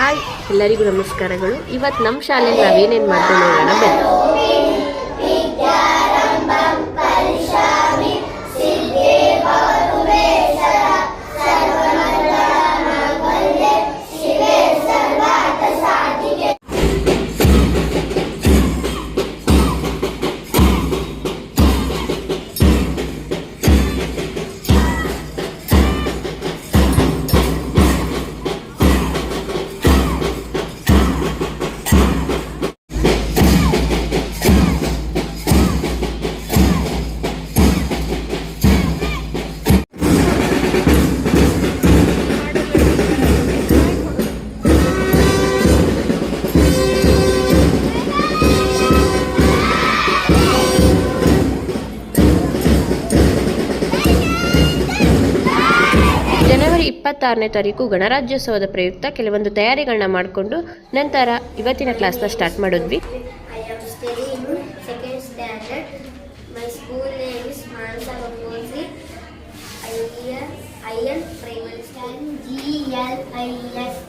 Hi ಎಲ್ಲರಿಗೂ ನಮಸ್ಕಾರಗಳು. ಇವತ್ತು ನಮ್ಮ ಶಾಲೆಯಲ್ಲಿ ನಾವೇನೇನು ಮಾಡ್ತೇವೆ ನೋಡೋಣ ಬನ್ನಿ. ಇಪ್ಪತ್ತಾರನೇ ತಾರೀಕು ಗಣರಾಜ್ಯೋತ್ಸವದ ಪ್ರಯುಕ್ತ ಕೆಲವೊಂದು ತಯಾರಿಗಳನ್ನ ಮಾಡಿಕೊಂಡು ನಂತರ ಇವತ್ತಿನ ಕ್ಲಾಸ್ನ ಸ್ಟಾರ್ಟ್ ಮಾಡಿದ್ವಿ. I U second standard I stand G L I S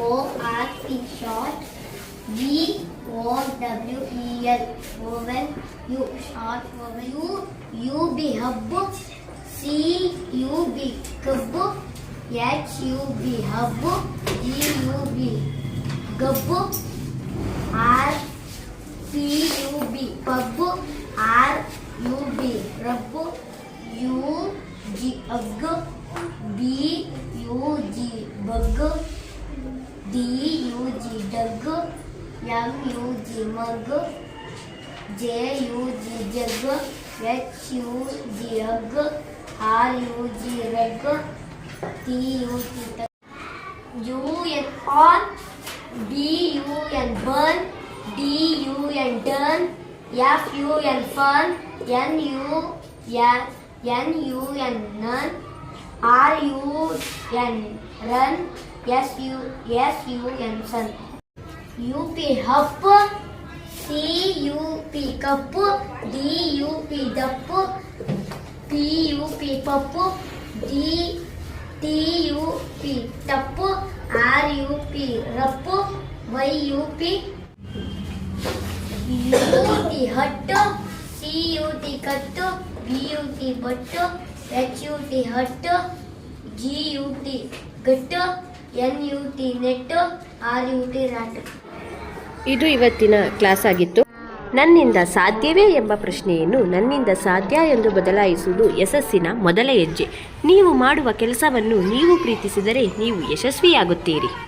O R E E L U U B hub C U B cub. H U B hub. G U B ಗಬ್ಬು R P U B pub R U B rub U G ug B U G bug D U G dug M U G mug J U G jug H U G ಅಗ್ಗು are U G rug T U G ತ U and on, B U and burn, D U and done, F U and fun, N U and N U and none, R U and run, S U S U and sun. U P hup, C U P cup, D U P U P, pup, D, T U P, tup, R U P, rup, Y U P U T hut, C U T cut, B U T but, H U T hut, G U T gut, N U T nut, R U T rut ಇದು ಇವತ್ತಿನ class ಆಗಿತ್ತು. ನನ್ನಿಂದ ಸಾಧ್ಯವೇ ಎಂಬ ಪ್ರಶ್ನೆಯನ್ನು ನನ್ನಿಂದ ಸಾಧ್ಯ ಎಂದು ಬದಲಾಯಿಸುವುದು ಯಶಸ್ಸಿನ ಮೊದಲ ಹೆಜ್ಜೆ. ನೀವು ಮಾಡುವ ಕೆಲಸವನ್ನು ನೀವು ಪ್ರೀತಿಸಿದರೆ ನೀವು ಯಶಸ್ವಿಯಾಗುತ್ತೀರಿ.